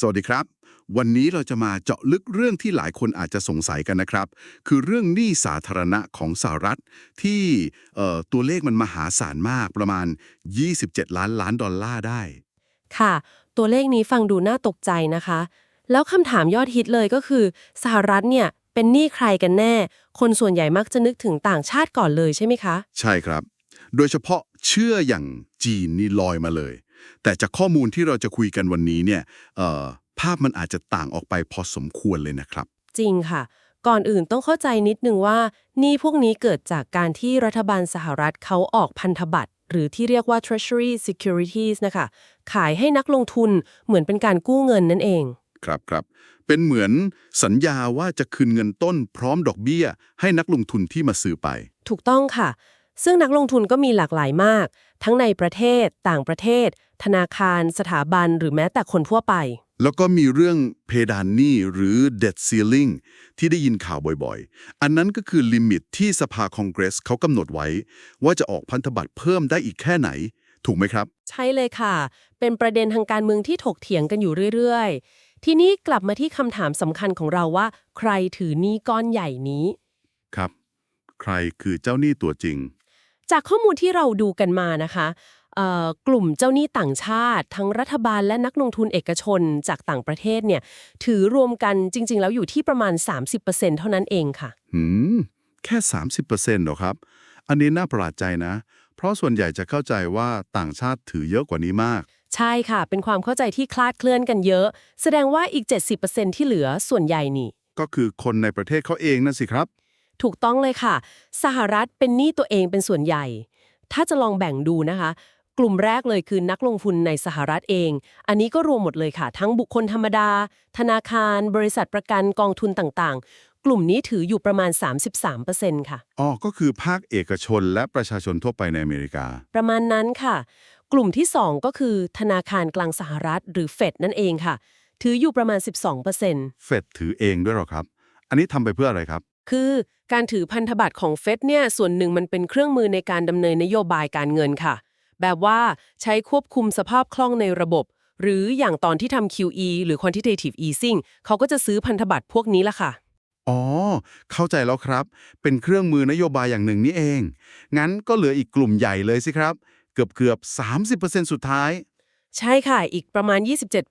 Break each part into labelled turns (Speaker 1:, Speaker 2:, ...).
Speaker 1: สวัสดีครับ วันนี้เราจะมาเจาะลึกเรื่องที่หลายคนอาจจะสงสัยกันนะครับ คือเรื่องหนี้สาธารณะของสหรัฐ ที่เอ่อตัวเลขมันมหาศาลมากประมาณ 27 ล้านล้านดอลลาร์ได้
Speaker 2: ค่ะ ตัวเลขนี้ฟังดูน่าตกใจนะคะ แล้วคำถามยอดฮิตเลยก็คือ สหรัฐเนี่ยเป็นหนี้ใครกันแน่ คนส่วนใหญ่มักจะนึกถึงต่างชาติก่อนเลยใช่ไหมคะ
Speaker 1: ใช่ครับ โดยเฉพาะเชื่ออย่างจีนนี่ลอยมาเลย แต่จากข้อมูลที่เราจะคุยกันวันนี้เนี่ยเอ่อภาพมันอาจจะต่างออกไปพอสมควรเลยนะครับ
Speaker 2: จริงค่ะ ก่อนอื่นต้องเข้าใจนิดนึงว่าหนี้พวกนี้เกิดจากการที่รัฐบาลสหรัฐเขาออกพันธบัตรหรือที่เรียกว่า Treasury Securities นะคะ ขายให้นักลงทุนเหมือนเป็นการกู้เงินนั่นเอง
Speaker 1: ครับครับ เป็นเหมือนสัญญาว่าจะคืนเงินต้นพร้อมดอกเบี้ย ให้นักลงทุนที่มาซื้อไป
Speaker 2: ถูกต้องค่ะ ซึ่งนักลงทุนก็มีหลากหลายมาก ทั้งในประเทศ ต่างประเทศ ธนาคาร สถาบันหรือแม้แต่คนทั่วไป
Speaker 1: แล้วก็มีเรื่องเพดานหนี้หรือ debt ceiling ที่ได้ยินข่าวบ่อยๆ อันนั้นก็คือลิมิตที่สภาคองเกรสเขากำหนดไว้ ว่าจะออกพันธบัตรเพิ่มได้อีกแค่ไหน ถูกไหมครับ
Speaker 2: ใช่เลยค่ะ เป็นประเด็นทางการเมืองที่ถกเถียงกันอยู่เรื่อยๆ ทีนี้กลับมาที่คำถามสำคัญของเราว่า ใครถือหนี้ก้อนใหญ่นี้
Speaker 1: ครับ ใครคือเจ้าหนี้ตัวจริง
Speaker 2: จากข้อมูลที่เราดูกันมานะคะเอ่อ กลุ่มเจ้าหนี้ต่างชาติ ทั้งรัฐบาลและนักลงทุนเอกชนจากต่างประเทศเนี่ยถือรวมกันจริง ๆ แล้วอยู่ที่ประมาณ 30%เท่านั้นเองค่ะ
Speaker 1: หืมแค่ 30%เหรอครับ อันนี้น่าประหลาดใจนะ เพราะส่วนใหญ่จะเข้าใจว่าต่างชาติถือเยอะกว่านี้มาก
Speaker 2: ใช่ค่ะ เป็นความเข้าใจที่คลาดเคลื่อนกันเยอะ แสดงว่าอีก 70%ที่เหลือส่วนใหญ่นี่
Speaker 1: ก็คือคนในประเทศเขาเองนั่นสิครับ
Speaker 2: ถูกต้องเลยค่ะ สหรัฐเป็นหนี้ตัวเองเป็นส่วนใหญ่ ถ้าจะลองแบ่งดูนะคะ กลุ่มแรกเลยคือนักลงทุนในสหรัฐเอง อันนี้ก็รวมหมดเลยค่ะ ทั้งบุคคลธรรมดา ธนาคาร บริษัทประกันกองทุนต่างๆ กลุ่มนี้ถืออยู่ประมาณ 33%ค่ะ
Speaker 1: อ๋อ ก็คือภาคเอกชนและประชาชนทั่วไปในอเมริกา
Speaker 2: ประมาณนั้นค่ะ กลุ่มที่ 2 ก็คือธนาคารกลางสหรัฐ หรือเฟดนั่นเองค่ะ ถืออยู่ประมาณ 12%
Speaker 1: เฟดถือเองด้วยเหรอครับ อันนี้ทำไปเพื่ออะไรครับ
Speaker 2: คือการถือพันธบัตรของเฟดเนี่ยส่วนหนึ่งมันเป็นเครื่องมือในการดำเนินนโยบายการเงินค่ะ แบบว่าใช้ควบคุมสภาพคล่องในระบบ หรืออย่างตอนที่ทำ QE หรือ quantitative easing เขาก็จะซื้อพันธบัตรพวกนี้ละค่ะ
Speaker 1: อ๋อ เข้าใจแล้วครับ เป็นเครื่องมือนโยบายอย่างหนึ่งนี่เอง งั้นก็เหลืออีกกลุ่มใหญ่เลยสิครับ เกือบเกือบๆ30%สุดท้าย
Speaker 2: ใช่ค่ะ อีกประมาณ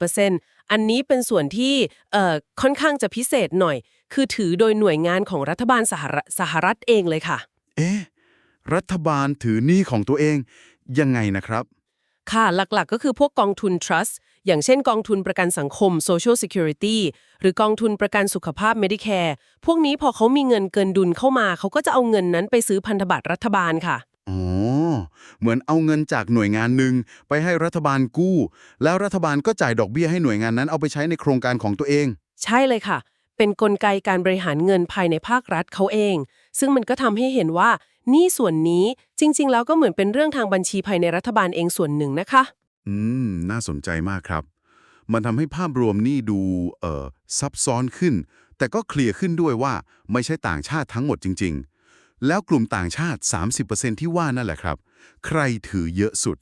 Speaker 2: 27%อันนี้เป็นส่วนที่เอ่อค่อนข้างจะพิเศษหน่อย คือถือโดยหน่วยงานของรัฐบาลสหรัฐสหรัฐเองเลยค่ะ
Speaker 1: เอ๊ะ รัฐบาลถือหนี้ของตัวเอง ยังไงนะครับ
Speaker 2: ค่ะ หลักๆ ก็คือพวกกองทุน trust อย่างเช่นกองทุนประกันสังคม social security หรือกองทุนประกันสุขภาพ medicare พวกนี้พอเขามีเงินเกินดุลเข้ามา เขาก็จะเอาเงินนั้นไปซื้อพันธบัตรรัฐบาลค่ะ
Speaker 1: อ๋อ เหมือนเอาเงินจากหน่วยงานหนึ่งไปให้รัฐบาลกู้ แล้วรัฐบาลก็จ่ายดอกเบี้ยให้หน่วยงานนั้นเอาไปใช้ในโครงการของตัวเอง
Speaker 2: ใช่เลยค่ะ เป็นกลไกการบริหารเงินภายในภาครัฐเขาเอง ซึ่งมันก็ทำให้เห็นว่าห นี่ส่วนนี้จริง ๆ แล้วก็เหมือนเป็นเรื่องทางบัญชีภายในรัฐบาลเองส่วนหนึ่งนะคะ
Speaker 1: อืม น่าสนใจมากครับ มันทำให้ภาพรวมนี่ดูเอ่อซับซ้อนขึ้น แต่ก็เคลียร์ขึ้นด้วยว่าไม่ใช่ต่างชาติทั้งหมดจริง ๆ แล้วกลุ่มต่างชาติ 30%ที่ว่านั่นแหละครับ ใครถือเยอะสุด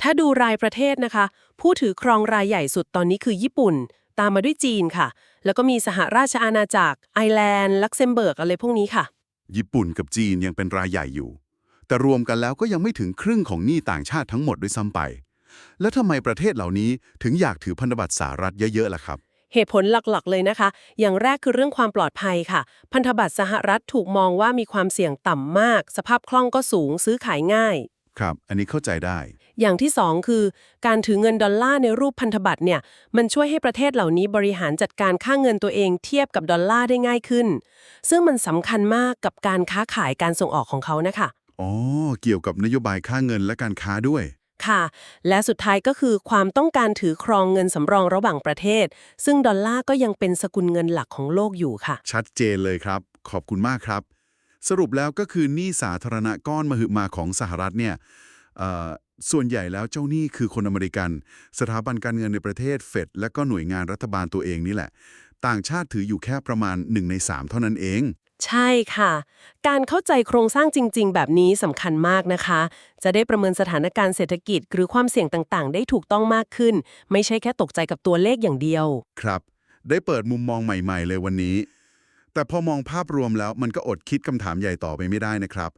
Speaker 2: ถ้าดูรายประเทศนะคะ ผู้ถือครองรายใหญ่สุดตอนนี้คือญี่ปุ่น ตามมาด้วยจีนค่ะ แล้วก็มีสหราชอาณาจักรไอร์แลนด์ลักเซมเบิร์กอะไรพวกนี้ค่ะ
Speaker 1: ญี่ปุ่นกับจีนยังเป็นรายใหญ่อยู่ แต่รวมกันแล้วก็ยังไม่ถึงครึ่งของหนี้ต่างชาติทั้งหมดด้วยซ้ำไป แล้วทำไมประเทศเหล่านี้ถึงอยากถือพันธบัตรสหรัฐเยอะๆล่ะครับ
Speaker 2: เหตุผลหลักๆ เลยนะคะ อย่างแรกคือเรื่องความปลอดภัยค่ะ พันธบัตรสหรัฐถูกมองว่ามีความเสี่ยงต่ำมาก สภาพคล่องก็สูงซื้อขายง่าย
Speaker 1: ครับ อันนี้เข้าใจได้
Speaker 2: อย่างที่สองคือ การถือเงินดอลลาร์ในรูปพันธบัตรเนี่ยมันช่วยให้ประเทศเหล่านี้บริหารจัดการค่าเงินตัวเองเทียบกับดอลลาร์ได้ง่ายขึ้น ซึ่งมันสำคัญมากกับการค้าขายการส่งออกของเขานะคะ
Speaker 1: อ๋อเกี่ยวกับนโยบายค่าเงินและการค้าด้วย
Speaker 2: ค่ะ และสุดท้ายก็คือความต้องการถือครองเงินสำรองระหว่างประเทศ ซึ่งดอลลาร์ก็ยังเป็นสกุลเงินหลักของโลกอยู่ค่ะ
Speaker 1: ชัดเจนเลยครับ ขอบคุณมากครับ สรุปแล้วก็คือหนี้สาธารณะก้อนมหึมาของสหรัฐเนี่ยเอ่อ ส่วนใหญ่แล้วเจ้าหนี้คือคนอเมริกัน สถาบันการเงินในประเทศเฟดและก็หน่วยงานรัฐบาลตัวเองนี่แหละ ต่างชาติถืออยู่แค่ประมาณ 1 ใน 3 เท่านั้นเอง
Speaker 2: ใช่ค่ะ การเข้าใจโครงสร้างจริง ๆ แบบนี้สำคัญมากนะคะ จะได้ประเมินสถานการณ์เศรษฐกิจ หรือความเสี่ยงต่างๆ ได้ถูกต้องมากขึ้น ไม่ใช่แค่ตกใจกับตัวเลขอย่างเดียว
Speaker 1: ครับ ได้เปิดมุมมองใหม่ ๆ เลยวันนี้ แต่พอมองภาพรวมแล้วมันก็อดคิดคำถามใหญ่ต่อไปไม่ได้นะครับ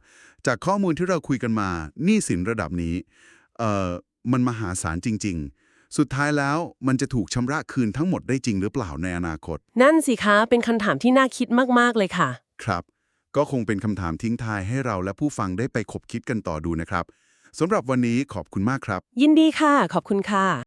Speaker 1: จากข้อมูลที่เราคุยกันมาหนี้สินระดับนี้เอ่อมันมหาศาลจริง ๆ สุดท้ายแล้วมันจะถูกชำระคืนทั้งหมดได้จริงหรือเปล่าในอนาคต
Speaker 2: นั่นสิคะ เป็นคำถามที่น่าคิดมากๆเลยค่ะ
Speaker 1: ครับ ก็คงเป็นคำถามทิ้งท้ายให้เราและผู้ฟังได้ไปคบคิดกันต่อดูนะครับสำหรับวันนี้ขอบคุณมากครับ
Speaker 2: ยินดีค่ะ ขอบคุณค่ะ